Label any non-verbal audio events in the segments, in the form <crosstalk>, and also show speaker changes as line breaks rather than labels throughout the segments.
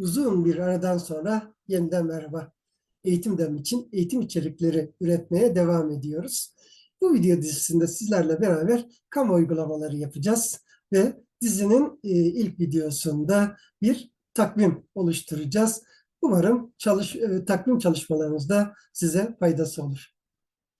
Uzun bir aradan sonra yeniden merhaba. Eğitim Dem için eğitim içerikleri üretmeye devam ediyoruz. Bu video dizisinde sizlerle beraber kamu uygulamaları yapacağız ve dizinin e, ilk videosunda bir takvim oluşturacağız. Umarım çalış, e, takvim çalışmalarınızda size faydası olur.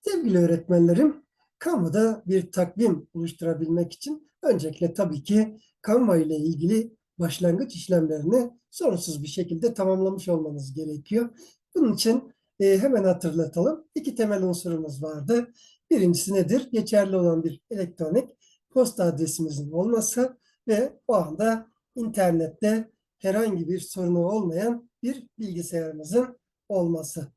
Sevgili öğretmenlerim, Canva'da bir takvim oluşturabilmek için öncelikle tabii ki Canva ile ilgili başlangıç işlemlerini sorunsuz bir şekilde tamamlamış olmanız gerekiyor. Bunun için e, hemen hatırlatalım. İki temel unsurumuz vardı. Birincisi nedir? Geçerli olan bir elektronik posta adresimizin olması ve o anda internette herhangi bir sorunu olmayan bir bilgisayarımızın olması.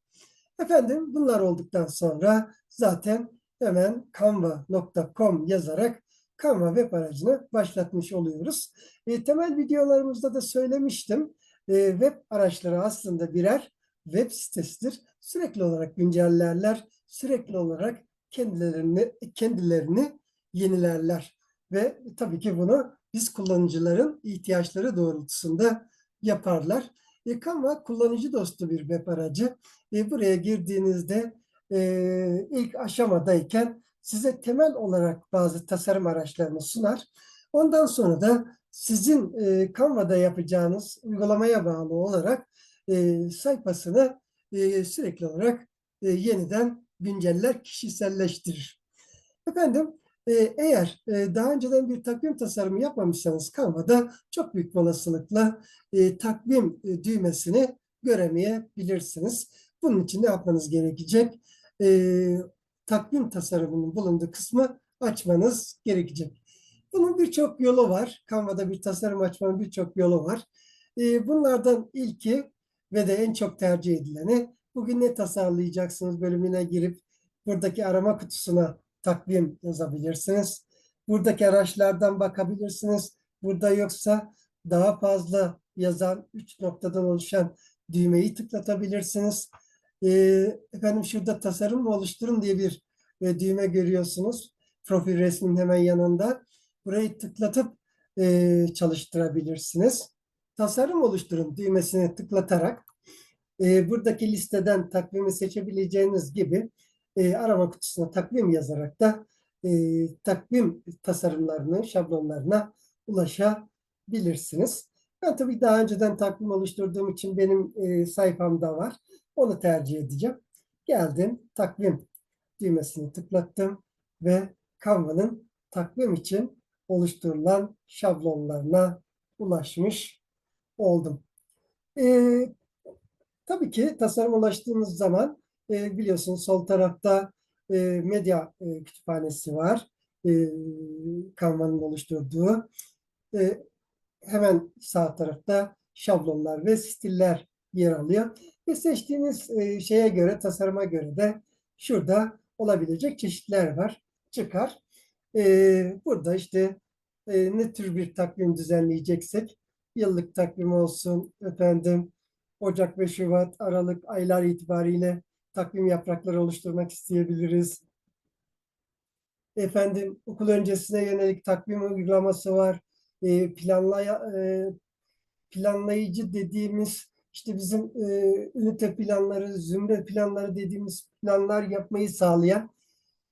Efendim bunlar olduktan sonra zaten hemen canva.com yazarak Canva web aracını başlatmış oluyoruz. E, temel videolarımızda da söylemiştim. E, web araçları aslında birer web sitesidir. Sürekli olarak güncellerler, sürekli olarak kendilerini kendilerini yenilerler ve tabii ki bunu biz kullanıcıların ihtiyaçları doğrultusunda yaparlar. E, Canva kullanıcı dostu bir web aracı. E, buraya girdiğinizde e, ilk aşamadayken size temel olarak bazı tasarım araçlarını sunar. Ondan sonra da sizin e, Canva'da yapacağınız uygulamaya bağlı olarak e, sayfasını e, sürekli olarak e, yeniden günceller, kişiselleştirir. Efendim e, eğer e, daha önceden bir takvim tasarımı yapmamışsanız Canva'da çok büyük olasılıkla e, takvim e, düğmesini göremeyebilirsiniz. Bunun için ne yapmanız gerekecek? E, takvim tasarımının bulunduğu kısmı açmanız gerekecek. Bunun birçok yolu var. Canva'da bir tasarım açmanın birçok yolu var. E, bunlardan ilki ve de en çok tercih edileni bugün ne tasarlayacaksınız bölümüne girip buradaki arama kutusuna takvim yazabilirsiniz. Buradaki araçlardan bakabilirsiniz. Burada yoksa daha fazla yazan üç noktadan oluşan düğmeyi tıklatabilirsiniz. Ee, efendim şurada tasarım oluşturun diye bir e, düğme görüyorsunuz. Profil resmin hemen yanında. Burayı tıklatıp e, çalıştırabilirsiniz. Tasarım oluşturun düğmesine tıklatarak e, buradaki listeden takvimi seçebileceğiniz gibi e, arama kutusuna takvim yazarak da e, takvim tasarımlarını, şablonlarına ulaşabilirsiniz. Ben tabii daha önceden takvim oluşturduğum için benim e, sayfamda var. Onu tercih edeceğim. Geldim, takvim düğmesini tıklattım ve Canva'nın takvim için oluşturulan şablonlarına ulaşmış oldum. E, tabii ki tasarım ulaştığınız zaman e, biliyorsunuz sol tarafta e, medya e, kütüphanesi var. E, Canva'nın oluşturduğu. E, hemen sağ tarafta şablonlar ve stiller yer alıyor. Ve seçtiğiniz e, şeye göre, tasarıma göre de şurada olabilecek çeşitler var. Çıkar. E, burada işte e, ne tür bir takvim düzenleyeceksek yıllık takvim olsun efendim Ocak ve Şubat, Aralık aylar itibariyle takvim yaprakları oluşturmak isteyebiliriz. Efendim okul öncesine yönelik takvim uygulaması var. E, planlayıcı dediğimiz işte bizim e, ünite planları, zümre planları dediğimiz planlar yapmayı sağlayan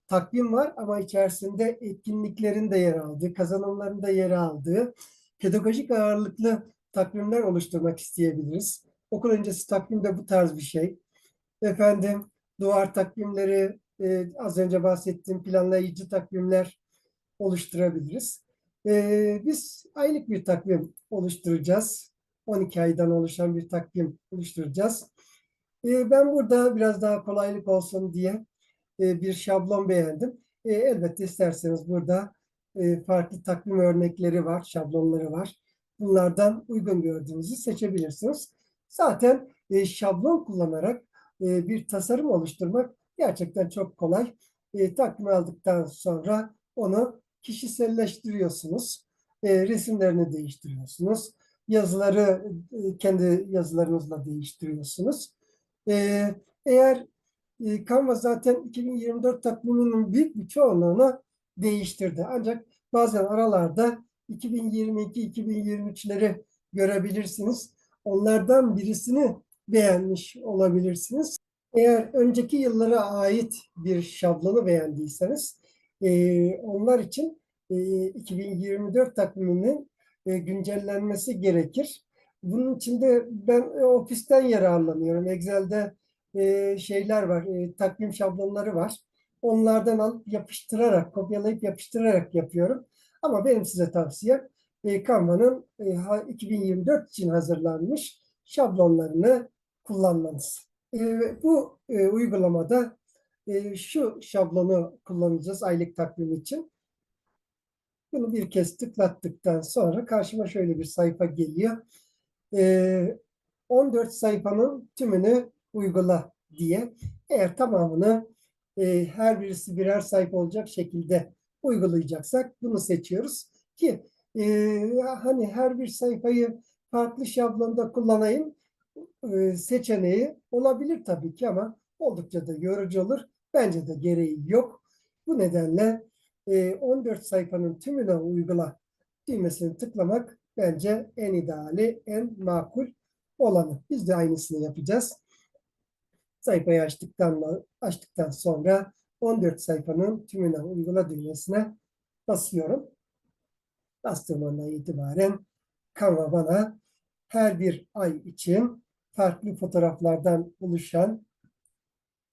takvim var ama içerisinde etkinliklerin de yer aldığı, kazanımların da yer aldığı pedagojik ağırlıklı takvimler oluşturmak isteyebiliriz. Okul öncesi takvim de bu tarz bir şey. Efendim duvar takvimleri, e, az önce bahsettiğim planlayıcı takvimler oluşturabiliriz. E, biz aylık bir takvim oluşturacağız. 12 aydan oluşan bir takvim oluşturacağız. E, ben burada biraz daha kolaylık olsun diye e, bir şablon beğendim. E, elbette isterseniz burada e, farklı takvim örnekleri var, şablonları var. Bunlardan uygun gördüğünüzü seçebilirsiniz. Zaten şablon kullanarak bir tasarım oluşturmak gerçekten çok kolay. Takvim aldıktan sonra onu kişiselleştiriyorsunuz. Resimlerini değiştiriyorsunuz. Yazıları e, kendi yazılarınızla değiştiriyorsunuz. E, eğer e, Canva zaten 2024 takviminin büyük bir çoğunluğunu değiştirdi. Ancak bazen aralarda 2022-2023'leri görebilirsiniz. Onlardan birisini beğenmiş olabilirsiniz. Eğer önceki yıllara ait bir şablonu beğendiyseniz onlar için e, 2024 takviminin e, güncellenmesi gerekir. Bunun için de ben e, ofisten yararlanıyorum. Excel'de e, şeyler var, takvim şablonları var. Onlardan alıp yapıştırarak, kopyalayıp yapıştırarak yapıyorum. Ama benim size tavsiyem e, Canva'nın e, ha- 2024 için hazırlanmış şablonlarını kullanmanız. Bu uygulamada şu şablonu kullanacağız aylık takvim için. Bunu bir kez tıklattıktan sonra karşıma şöyle bir sayfa geliyor. E, 14 sayfanın tümünü uygula diye. Eğer tamamını e, her birisi birer sayfa olacak şekilde uygulayacaksak bunu seçiyoruz ki e, hani her bir sayfayı farklı şablonda kullanayım e, seçeneği olabilir tabii ki ama oldukça da yorucu olur. Bence de gereği yok. Bu nedenle e, 14 sayfanın tümüne uygula düğmesini tıklamak bence en ideali, en makul olanı. Biz de aynısını yapacağız. Sayfayı açtıktan, açtıktan sonra 14 sayfanın tümüne uygula düğmesine basıyorum. Bastığım andan itibaren Canva bana her bir ay için farklı fotoğraflardan oluşan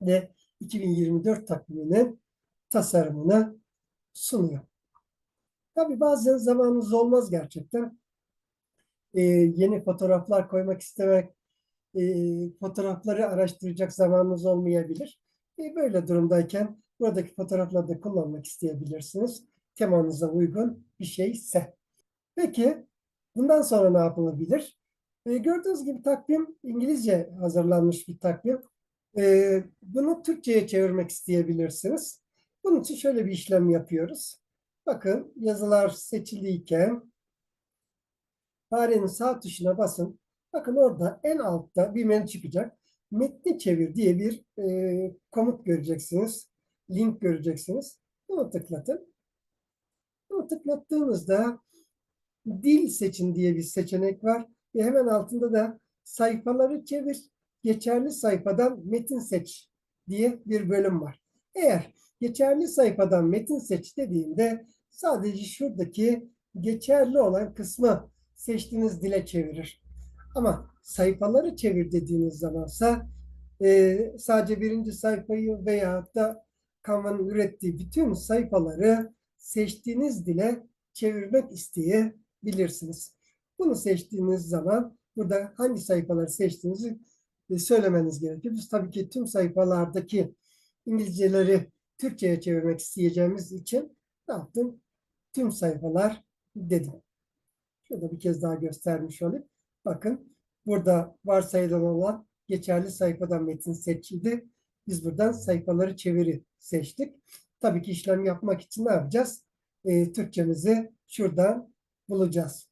ve 2024 takviminin tasarımını sunuyor. Tabii bazen zamanınız olmaz gerçekten. Ee, yeni fotoğraflar koymak istemek, e, fotoğrafları araştıracak zamanınız olmayabilir. E, böyle durumdayken buradaki fotoğrafları da kullanmak isteyebilirsiniz. Temanıza uygun bir şeyse. Peki bundan sonra ne yapılabilir? E, gördüğünüz gibi takvim İngilizce hazırlanmış bir takvim. E, bunu Türkçe'ye çevirmek isteyebilirsiniz. Bunun için şöyle bir işlem yapıyoruz. Bakın yazılar seçiliyken farenin sağ tuşuna basın. Bakın orada en altta bir menü çıkacak. Metni çevir diye bir e, komut göreceksiniz. Link göreceksiniz. Bunu tıklatın. Bunu tıklattığınızda dil seçin diye bir seçenek var. Ve hemen altında da sayfaları çevir, geçerli sayfadan metin seç diye bir bölüm var. Eğer geçerli sayfadan metin seç dediğinde sadece şuradaki geçerli olan kısmı seçtiğiniz dile çevirir. Ama sayfaları çevir dediğiniz zamansa e, sadece birinci sayfayı veya da Canva'nın ürettiği bütün sayfaları seçtiğiniz dile çevirmek isteyebilirsiniz. Bunu seçtiğiniz zaman burada hangi sayfaları seçtiğinizi e, söylemeniz gerekiyor. Biz tabii ki tüm sayfalardaki İngilizceleri Türkçe'ye çevirmek isteyeceğimiz için ne yaptım? Tüm sayfalar dedim. Şurada bir kez daha göstermiş olayım. Bakın burada varsayılan olan geçerli sayfadan metin seçildi. Biz buradan sayfaları çeviri seçtik. Tabii ki işlem yapmak için ne yapacağız? E, Türkçemizi şuradan bulacağız.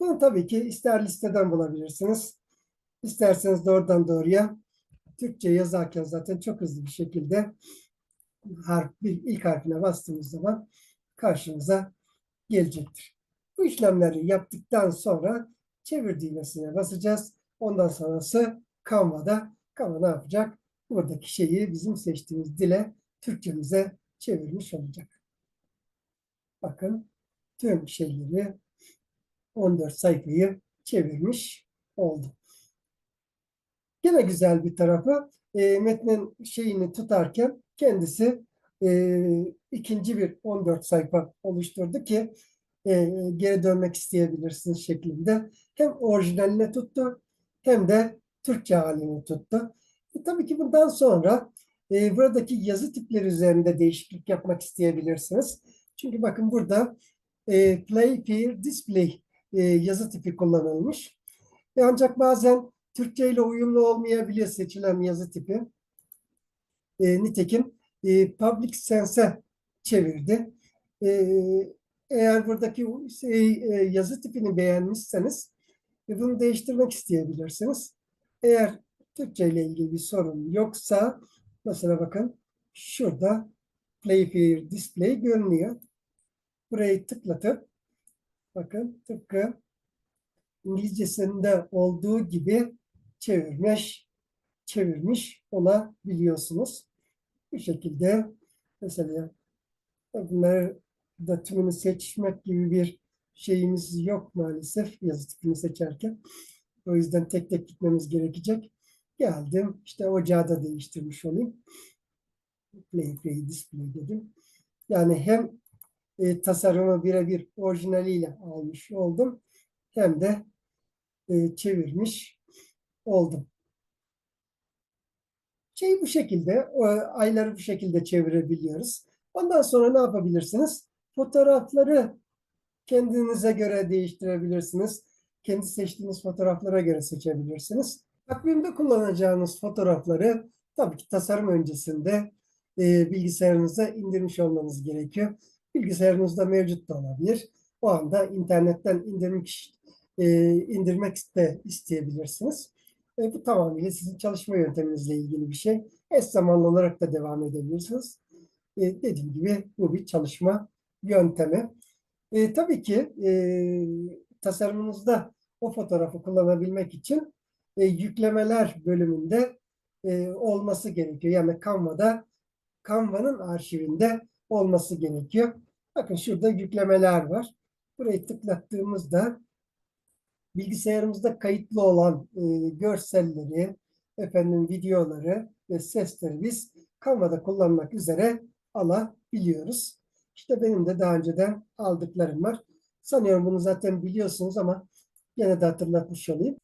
Bunu tabii ki ister listeden bulabilirsiniz. İsterseniz doğrudan doğruya Türkçe yazarken zaten çok hızlı bir şekilde harf, bir, ilk harfine bastığımız zaman karşımıza gelecektir. Bu işlemleri yaptıktan sonra çevir düğmesine basacağız. Ondan sonrası Canva'da Canva ne yapacak? Buradaki şeyi bizim seçtiğimiz dile Türkçemize çevirmiş olacak. Bakın tüm şeyleri 14 sayfayı çevirmiş oldu. Yine güzel bir tarafı e, metnin şeyini tutarken kendisi e, ikinci bir 14 sayfa oluşturdu ki e, geri dönmek isteyebilirsiniz şeklinde. Hem orijinaline tuttu hem de Türkçe halini tuttu. E, tabii ki bundan sonra e, buradaki yazı tipleri üzerinde değişiklik yapmak isteyebilirsiniz. Çünkü bakın burada e, Play Peer Display e, yazı tipi kullanılmış. E, ancak bazen Türkçe ile uyumlu olmayabilir seçilen yazı tipi. E, nitekim e, Public Sense'e çevirdi. E, eğer buradaki şey, e, yazı tipini beğenmişseniz e, bunu değiştirmek isteyebilirsiniz. Eğer Türkçe ile ilgili bir sorun yoksa mesela bakın şurada Play Peer Display görünüyor. Burayı tıklatıp bakın tıpkı İngilizcesinde olduğu gibi çevirmiş, çevirmiş olabiliyorsunuz. Bu şekilde mesela bunları da tümünü seçmek gibi bir şeyimiz yok maalesef yazı tipini seçerken. O yüzden tek tek gitmemiz gerekecek. Geldim. işte ocağı da değiştirmiş olayım. Play, play, display dedim. Yani hem e, tasarımı birebir orijinaliyle almış oldum. Hem de e, çevirmiş oldum. Şeyi bu şekilde, ayları bu şekilde çevirebiliyoruz. Ondan sonra ne yapabilirsiniz? Fotoğrafları kendinize göre değiştirebilirsiniz. Kendi seçtiğiniz fotoğraflara göre seçebilirsiniz. Takvimde kullanacağınız fotoğrafları tabii ki tasarım öncesinde e, bilgisayarınıza indirmiş olmanız gerekiyor. Bilgisayarınızda mevcut da olabilir. O anda internetten indirmek, e, indirmek de isteyebilirsiniz. E, bu tamamıyla sizin çalışma yönteminizle ilgili bir şey. Eş zamanlı olarak da devam edebilirsiniz. E, dediğim gibi bu bir çalışma yöntemi. E, tabii ki e, tasarımınızda o fotoğrafı kullanabilmek için e, yüklemeler bölümünde e, olması gerekiyor. Yani Canva'da Canva'nın arşivinde olması gerekiyor. Bakın şurada yüklemeler var. Burayı tıklattığımızda bilgisayarımızda kayıtlı olan e, görselleri, efendim videoları ve sesleri biz Canva'da kullanmak üzere alabiliyoruz. İşte benim de daha önceden aldıklarım var. Sanıyorum bunu zaten biliyorsunuz ama yine de hatırlatmış olayım.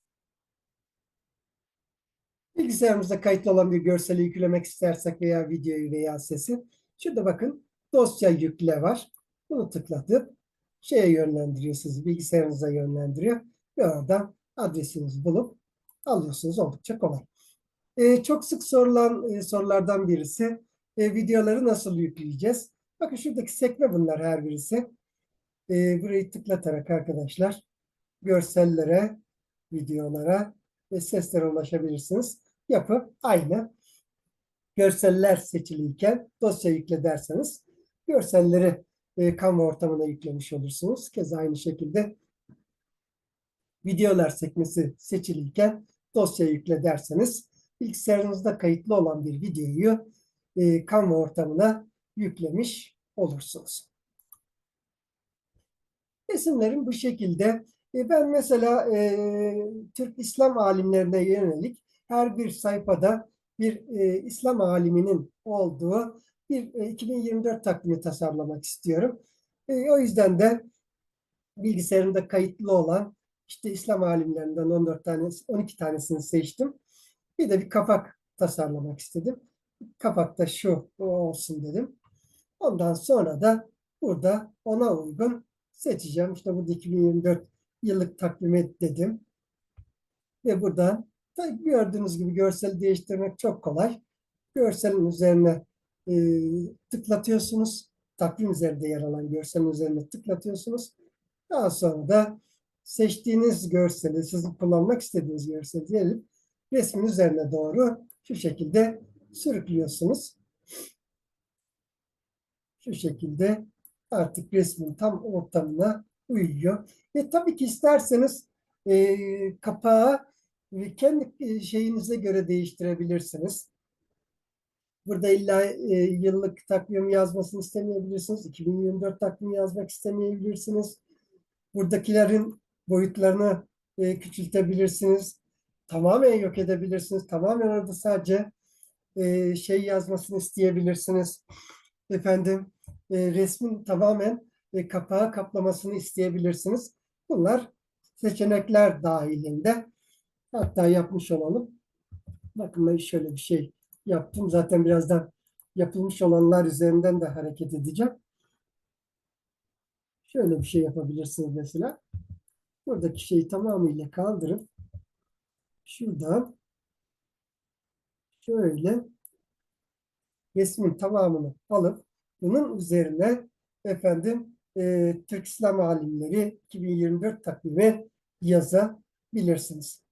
Bilgisayarımızda kayıtlı olan bir görseli yüklemek istersek veya videoyu veya sesi. Şurada bakın dosya yükle var. Bunu tıklatıp şeye yönlendiriyor sizi, bilgisayarınıza yönlendiriyor. Ve oradan adresinizi bulup alıyorsunuz. Oldukça kolay. Ee, çok sık sorulan e, sorulardan birisi e, videoları nasıl yükleyeceğiz? Bakın şuradaki sekme bunlar her birisi. Ee, burayı tıklatarak arkadaşlar görsellere, videolara ve seslere ulaşabilirsiniz. Yapı aynı. Görseller seçiliyken dosya yükle derseniz görselleri e, Canva ortamına yüklemiş olursunuz. Keza aynı şekilde videolar sekmesi seçiliyken dosya yükle derseniz bilgisayarınızda kayıtlı olan bir videoyu e, Canva ortamına yüklemiş olursunuz. Resimlerim bu şekilde. E, ben mesela e, Türk İslam alimlerine yönelik her bir sayfada bir e, İslam aliminin olduğu bir e, 2024 takvimi tasarlamak istiyorum. E, o yüzden de bilgisayarımda kayıtlı olan işte İslam alimlerinden 14 tane, 12 tanesini seçtim. Bir de bir kapak tasarlamak istedim. Kapak da şu olsun dedim. Ondan sonra da burada ona uygun seçeceğim. İşte burada 2024 yıllık takvimi dedim. Ve buradan Tabii gördüğünüz gibi görseli değiştirmek çok kolay. Görselin üzerine e, tıklatıyorsunuz. Takvim üzerinde yer alan görselin üzerine tıklatıyorsunuz. Daha sonra da seçtiğiniz görseli, sizin kullanmak istediğiniz görseli diyelim, resmin üzerine doğru şu şekilde sürüklüyorsunuz. Şu şekilde artık resmin tam ortamına uyuyor. Ve tabii ki isterseniz e, kapağı kendi e, şeyinize göre değiştirebilirsiniz. Burada illa e, yıllık takvim yazmasını istemeyebilirsiniz. 2024 takvim yazmak istemeyebilirsiniz. Buradakilerin boyutlarını e, küçültebilirsiniz. Tamamen yok edebilirsiniz. Tamamen orada sadece e, şey yazmasını isteyebilirsiniz. Efendim e, resmin tamamen e, kapağı kaplamasını isteyebilirsiniz. Bunlar seçenekler dahilinde. Hatta yapmış olalım. Bakın ben şöyle bir şey yaptım. Zaten birazdan yapılmış olanlar üzerinden de hareket edeceğim. Şöyle bir şey yapabilirsiniz mesela. Buradaki şeyi tamamıyla kaldırıp şuradan şöyle resmin tamamını alıp bunun üzerine efendim e, Türk İslam alimleri 2024 takvimi yazabilirsiniz.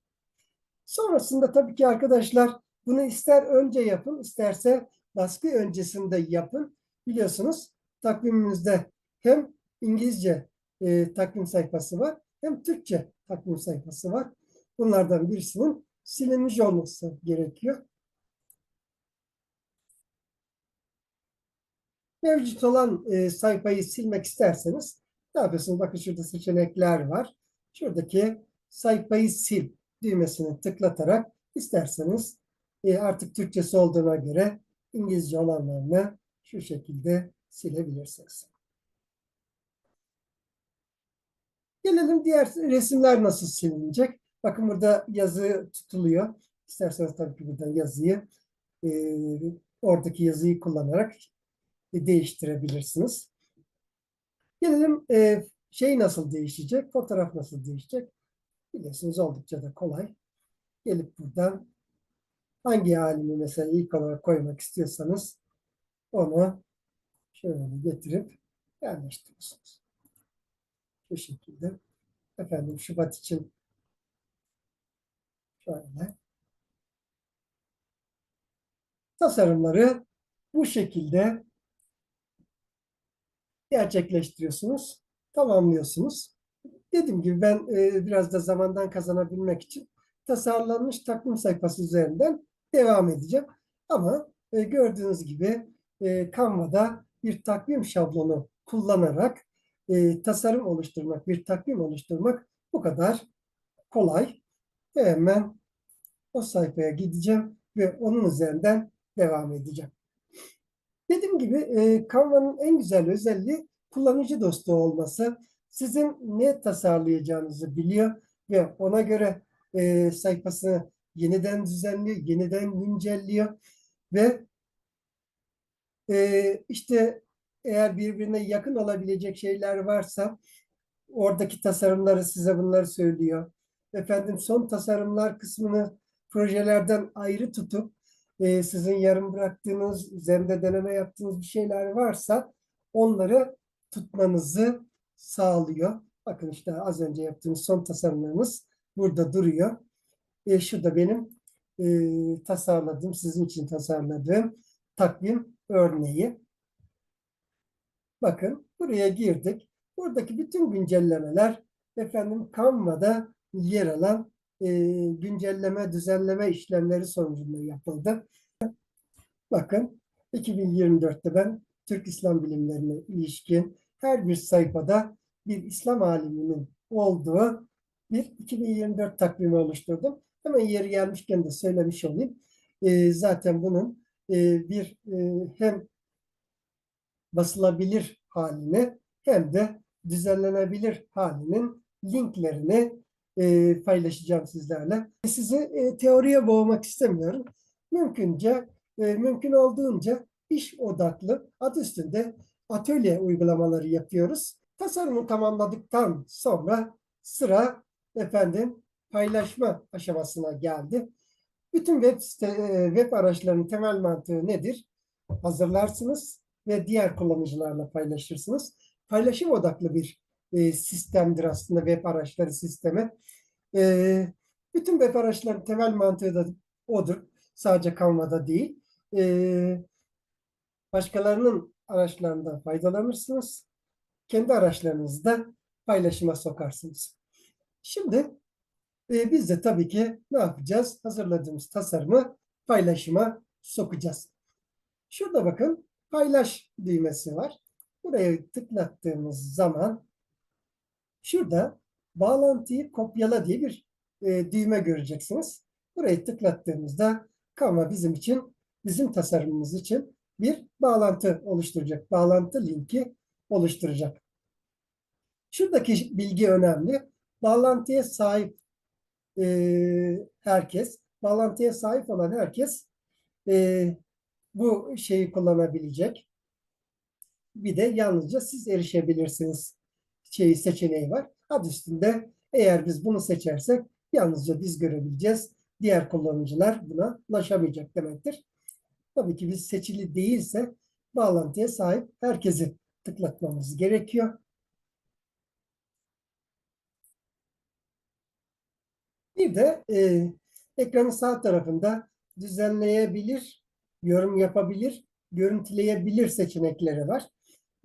Sonrasında tabii ki arkadaşlar bunu ister önce yapın, isterse baskı öncesinde yapın. Biliyorsunuz takvimimizde hem İngilizce e, takvim sayfası var hem Türkçe takvim sayfası var. Bunlardan birisinin silinmiş olması gerekiyor. Mevcut olan e, sayfayı silmek isterseniz ne yapıyorsunuz? Bakın şurada seçenekler var. Şuradaki sayfayı sil düğmesini tıklatarak isterseniz e, artık Türkçesi olduğuna göre İngilizce olanlarını şu şekilde silebilirsiniz. Gelelim diğer resimler nasıl silinecek. Bakın burada yazı tutuluyor. İsterseniz tabii ki buradan yazıyı e, oradaki yazıyı kullanarak değiştirebilirsiniz. Gelelim e, şey nasıl değişecek, fotoğraf nasıl değişecek? Biliyorsunuz oldukça da kolay. Gelip buradan hangi halini mesela ilk olarak koymak istiyorsanız onu şöyle getirip yerleştiriyorsunuz. Bu şekilde. Efendim Şubat için şöyle. Tasarımları bu şekilde gerçekleştiriyorsunuz, tamamlıyorsunuz. Dediğim gibi ben e, biraz da zamandan kazanabilmek için tasarlanmış takvim sayfası üzerinden devam edeceğim. Ama e, gördüğünüz gibi e, Canva'da bir takvim şablonu kullanarak e, tasarım oluşturmak, bir takvim oluşturmak bu kadar kolay. Hemen o sayfaya gideceğim ve onun üzerinden devam edeceğim. Dediğim gibi e, Canva'nın en güzel özelliği kullanıcı dostu olması. Sizin ne tasarlayacağınızı biliyor ve ona göre e, sayfasını yeniden düzenliyor, yeniden güncelliyor ve e, işte eğer birbirine yakın olabilecek şeyler varsa oradaki tasarımları size bunları söylüyor. Efendim son tasarımlar kısmını projelerden ayrı tutup e, sizin yarım bıraktığınız, üzerinde deneme yaptığınız bir şeyler varsa onları tutmanızı sağlıyor. Bakın işte az önce yaptığımız son tasarımlarımız burada duruyor. E, şu da benim e, tasarladığım, sizin için tasarladığım takvim örneği. Bakın buraya girdik. Buradaki bütün güncellemeler efendim Canva'da yer alan e, güncelleme, düzenleme işlemleri sonucunda yapıldı. Bakın 2024'te ben Türk İslam bilimlerine ilişkin her bir sayfada bir İslam aliminin olduğu bir 2024 takvimi oluşturdum. Hemen yeri gelmişken de söylemiş olayım. E, zaten bunun e, bir e, hem basılabilir haline hem de düzenlenebilir halinin linklerini e, paylaşacağım sizlerle. Sizi e, teoriye boğmak istemiyorum. Mümkünce, e, mümkün olduğunca iş odaklı adı üstünde atölye uygulamaları yapıyoruz. Tasarımı tamamladıktan sonra sıra efendim paylaşma aşamasına geldi. Bütün web site, e, web araçlarının temel mantığı nedir? Hazırlarsınız ve diğer kullanıcılarla paylaşırsınız. Paylaşım odaklı bir e, sistemdir aslında web araçları sistemi. E, bütün web araçların temel mantığı da odur. Sadece Canva'da değil. E, başkalarının araçlarından faydalanırsınız. Kendi araçlarınızı da paylaşıma sokarsınız. Şimdi e, biz de tabii ki ne yapacağız? Hazırladığımız tasarımı paylaşıma sokacağız. Şurada bakın paylaş düğmesi var. Buraya tıklattığımız zaman şurada bağlantıyı kopyala diye bir e, düğme göreceksiniz. Burayı tıklattığımızda Canva bizim için, bizim tasarımımız için bir bağlantı oluşturacak. Bağlantı linki oluşturacak. Şuradaki bilgi önemli. Bağlantıya sahip e, herkes, bağlantıya sahip olan herkes e, bu şeyi kullanabilecek. Bir de yalnızca siz erişebilirsiniz şeyi seçeneği var. Adı üstünde eğer biz bunu seçersek yalnızca biz görebileceğiz. Diğer kullanıcılar buna ulaşamayacak demektir. Tabii ki biz seçili değilse bağlantıya sahip herkesi tıklatmamız gerekiyor. Bir de e, ekranın sağ tarafında düzenleyebilir, yorum yapabilir, görüntüleyebilir seçenekleri var.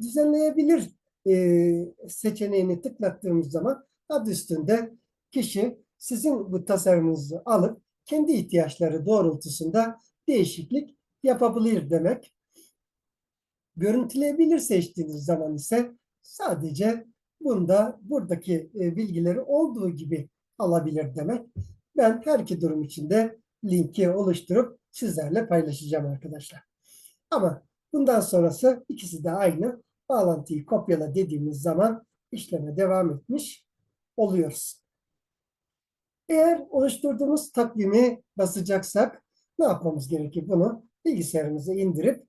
Düzenleyebilir e, seçeneğini tıklattığımız zaman Adı üstünde kişi sizin bu tasarımınızı alıp kendi ihtiyaçları doğrultusunda değişiklik yapabilir demek. Görüntüleyebilir seçtiğiniz zaman ise sadece bunda buradaki e, bilgileri olduğu gibi alabilir demek. Ben her iki durum için de linki oluşturup sizlerle paylaşacağım arkadaşlar. Ama bundan sonrası ikisi de aynı. Bağlantıyı kopyala dediğimiz zaman işleme devam etmiş oluyoruz. Eğer oluşturduğumuz takvimi basacaksak ne yapmamız gerekir? Bunu bilgisayarımıza indirip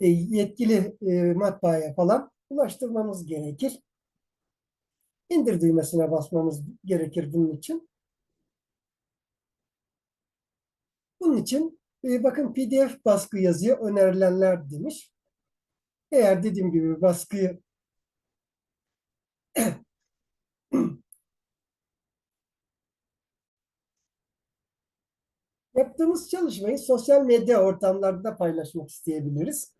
e, yetkili e, matbaaya falan ulaştırmamız gerekir. İndir düğmesine basmamız gerekir bunun için. Bunun için e, bakın PDF baskı yazıyor önerilenler demiş. Eğer dediğim gibi baskıyı <clears throat> Yaptığımız çalışmayı sosyal medya ortamlarında paylaşmak isteyebiliriz.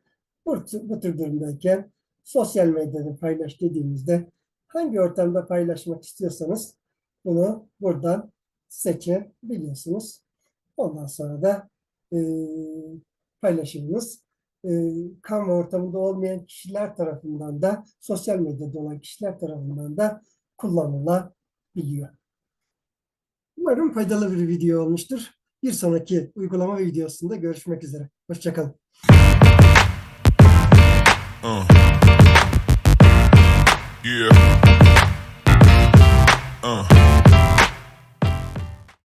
Bu, bu tür durumdayken sosyal medyada paylaş dediğimizde hangi ortamda paylaşmak istiyorsanız bunu buradan seçebiliyorsunuz. Ondan sonra da e, paylaşımınız e, kamu ortamında olmayan kişiler tarafından da sosyal medyada olan kişiler tarafından da kullanılabiliyor. Umarım faydalı bir video olmuştur. Bir sonraki uygulama videosunda görüşmek üzere. Hoşçakalın.
Uh. Yeah.